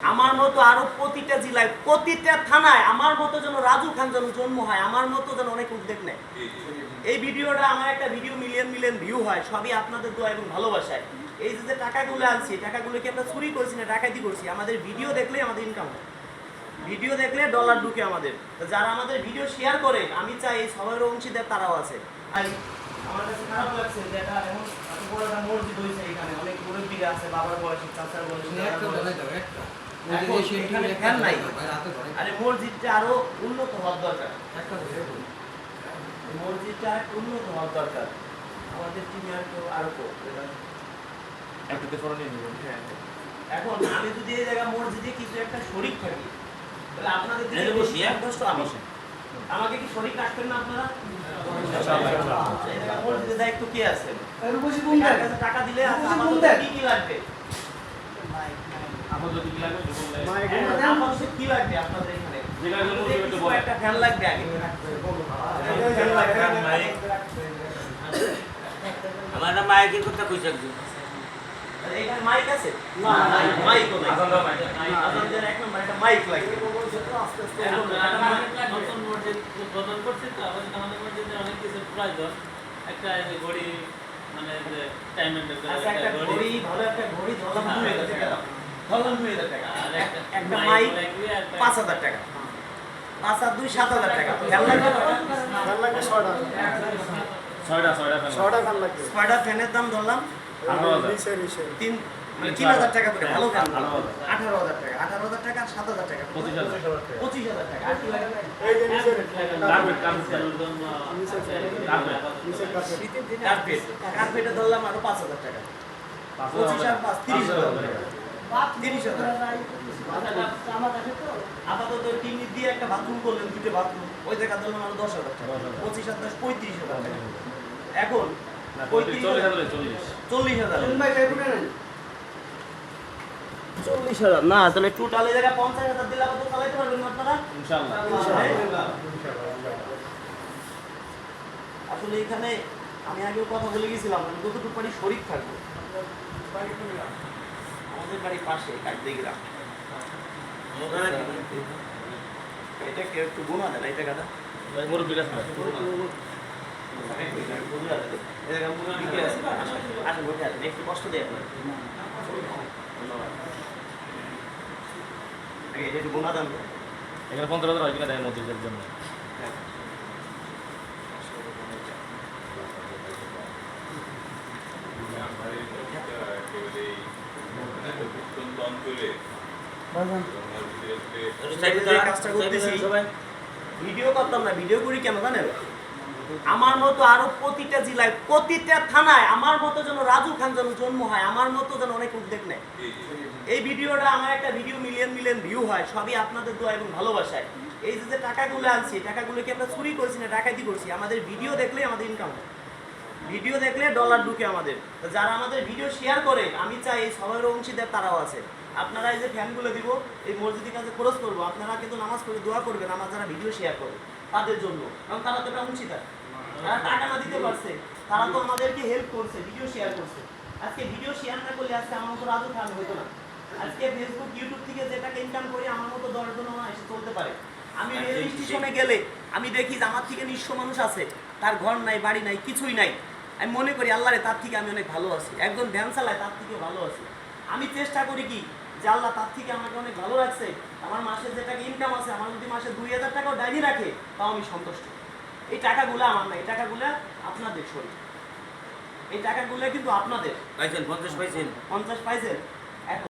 আমার মতো আরও প্রতিটা জেলায় প্রতিটা থানায় আমার মতো যেন রাজু খান যেন জন্ম হয় আমার মতো যেন অনেক উদ্যোগ নেয়। এই ভিডিওটা আমার একটা ভিডিও মিলিয়ন মিলিয়ন ভিউ হয় সবই আপনাদের দোয়া এবং ভালোবাসায়। এই যে যে টাকাগুলো আনছি টাকাগুলো কি আমরা চুরি করছি না ডাকাতি করছি আমাদের ভিডিও দেখলেই আমাদের ইনকাম হয়। ভিডিও দেখলে ডলার ঢুকে আমাদের। যারা আমাদের ভিডিও শেয়ার করে আমি চাই এই সবার অংশীদার তারাও আছে। আমার কাছে খারাপ লাগছে যে এটা এমন এত বড় একটা মসজিদ হয়েছে এখানে অনেক মুরব্বীরা আছে বাবার বয়সী চাচার বয়সী ফ্যান নাই। আরে মসজিদটা আরও উন্নত হওয়ার দরকার। মসজিদটা উন্নত হওয়ার দরকার। আমাদের টিমে আর কেউ আরও কো একটাতে ফটো নিয়ে নেবেন। হ্যাঁ। এখন আমি যদি এই জায়গা মসজিদে কিছু একটা শরিক থাকি তাহলে আপনাদের দিকে এই যে বেশি আমি। আমাকে কি শরিক রাখবেন না আপনারা? এই দায়িত্ব কে আছে টাকা দিলে আমাদের কি কি লাগবে? কি লাগবে আপাতত কি লাগবে আপনাদের এখানে? একটু ফ্যান লাগবে আগে ফ্যান লাগবে আমার একটা মাইকের কথা কইছে একজন। এখানে মাইক আছে? না মাইকও নাই। আজান দাও mic। আজানদের এক নম্বর একটা মাইক লাগবে। নতুন মসজিদ উদ্বোধন করছি তো আমাদের অনেক কিছু প্রয়োজন একটা ঘড়ি মানে টাইম আচ্ছা একটা ঘড়ি। ভালো একটা ঘড়ি ধরলাম দুই হাজার একটা মাইক পাঁচ হাজার টাকা। পাঁচ আর দুই সাত হাজার টাকা। ফ্যান লাগবে ছয়টা ছয়টা ফ্যান ছয়টা ফ্যানের দাম ধরলাম। তিন মানে তিন হাজার টাকা করে। ভালো ফ্যান আঠারো হাজার। টাকা। আঠারো হাজার টাকা আর সাত হাজার টাকা। পঁচিশ হাজার। পঁচিশ হাজার টাকা। কার্পেট কার্পেটে ধরলাম আরও পাঁচ হাজার টাকা। পঁচিশ আর পাঁচ তিরিশ হাজার টাকা। তিরিশ হাজার আপাতত টিম দিয়ে একটা বাথরুম করলেন দুটো বাথরুম ওই জায়গা ধরলাম আরও দশ হাজার পঁচিশ আর পঁয়ত্রিশ হাজার এখন পঁয়ত্রিশ চল্লিশ হাজার চল্লিশ। না তাহলে টোটাল এই জায়গায় পঞ্চাশ হাজার দিলে আপাতত চালাইতে পারবেন আপনারা? আসলে এখানে আমি আগেও কথা বলে গেছিলাম আমি যতটুকু পারি শরিক থাকব? আমাদের বাড়ির পাশে কাটতে গ্রাম। এটা কেউ একটু গুণা টাকাটা মুরব্বী কাছে একটু কষ্ট দেয় এটা একটু গুণা তো। এখানে পঞ্চাশ হাজার হয় কিনা দেয় জন্য। সাইডে যে কাজটা করতেছি ভিডিও করতাম না ভিডিও করি কেন জানেন? আমার মতো আরও প্রতিটা জেলায় প্রতিটা থানায় আমার মতো যেন রাজু খান যেন জন্ম হয় আমার মতো যেন অনেক উদ্যোগ নেয়। এই ভিডিওটা আমার একটা ভিডিও মিলিয়ন মিলিয়ন ভিউ হয় সবই আপনাদের দোয়া এবং ভালোবাসায়। এই যে যে টাকাগুলো আনছি টাকাগুলো কি আমরা চুরি করছি না ডাকাতি করছি? আমাদের ভিডিও দেখলেই আমাদের ইনকাম হয়। ভিডিও দেখলে ডলার ঢুকে আমাদের। যারা আমাদের ভিডিও শেয়ার করে আমি চাই এই সবার অংশীদার তারাও আছে। আপনারা এই যে ফ্যানগুলো দিব এই মসজিদের কাছে খরচ করব আপনারা কিন্তু নামাজ পড়ে দোয়া করবেন আমার যারা ভিডিও শেয়ার করে তাদের জন্য। কারণ তারা তো একটা অংশীদার তারা টাকা না দিতে পারছে। তারা তো আমাদেরকে হেল্প করছে ভিডিও শেয়ার করছে। আজকে ভিডিও শেয়ার না করলে আজকে আমার মতো রাজু খান হতো না। আজকে ফেসবুক ইউটিউব থেকে যে টাকা ইনকাম করি আমার মতো দশজন আমার এসে চলতে পারে। আমি রেল স্টেশনে গেলে আমি দেখি যে আমার থেকে নিঃস্ব মানুষ আছে। তার ঘর নাই বাড়ি নাই কিছুই নাই। আমি মনে করি আল্লাহ রে তার থেকে আমি অনেক ভালো আছি একজন ধ্যান চালায় তার থেকে ভালো আছি আমি চেষ্টা করি কি যে আল্লাহ তার থেকে আমাকে অনেক ভালো রাখছে। আমার মাসে যে টাকা ইনকাম আছে আমার যদি মাসে দুই হাজার টাকাও ডাইনি রাখে তাও আমি সন্তুষ্ট। এই টাকাগুলো আমার না এই টাকাগুলো আপনাদের শরীর। এই টাকাগুলো কিন্তু আপনাদের। পাইছেন পঞ্চাশ পাইছেন। পঞ্চাশ পাইছেন।